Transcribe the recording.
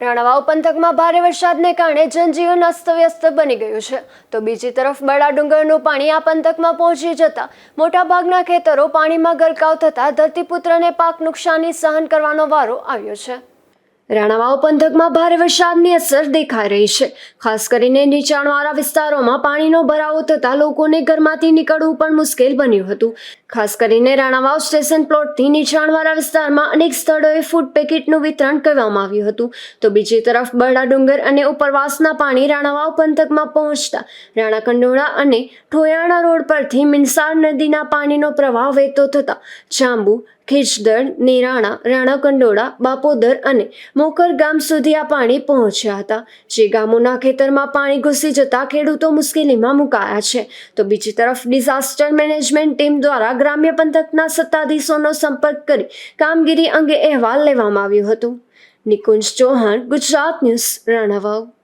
રાણાવાવ પંથકમાં ભારે વરસાદને કારણે જનજીવન અસ્તવ્યસ્ત બની ગયું છે. તો બીજી તરફ બડા ડુંગરનું પાણી આ પંથકમાં પહોંચી જતા મોટાભાગના ખેતરો પાણીમાં ગરકાવ થતા ધરતીપુત્રને પાક નુકસાની સહન કરવાનો વારો આવ્યો છે. રાણાવાવ પંથકમાં ભારે વરસાદની અસર દેખાઈ રહી છે. ખાસ કરીને નીચાણવાળા વિસ્તારોમાં પાણીનો ભરાવો થતાં લોકોને ઘરમાંથી નીકળવું પણ મુશ્કેલ બન્યું હતું. ખાસ કરીને રાણાવાવ સ્ટેશન પ્લોટથી નીચાણવાળા વિસ્તારમાં અનેક સ્થળોએ ફૂડ પેકેટનું વિતરણ કરવામાં આવ્યું હતું. તો બીજી તરફ બરડા ડુંગર અને ઉપરવાસના પાણી રાણાવાવ પંથકમાં પહોંચતા રાણા કંડોળા અને ઠોયાણા રોડ પરથી મિનસાર નદીના પાણીનો પ્રવાહ વહેતો થતા જાંબુ ખીચદડ નેરાણા, રાણાકંડોળા, બાપોદર અને મોકર ગામ સુધી આ પાણી પહોંચ્યા હતા. જે ગામોના ખેતરમાં પાણી ઘૂસી જતા ખેડૂતો મુશ્કેલીમાં મુકાયા છે. તો બીજી તરફ ડિઝાસ્ટર મેનેજમેન્ટ ટીમ દ્વારા ગ્રામ્ય પંથકના સત્તાધીશોનો સંપર્ક કરી કામગીરી અંગે અહેવાલ લેવામાં આવ્યો હતો. નિકુંજ ચૌહાણ, ગુજરાત ન્યૂઝ, રાણાવાવ.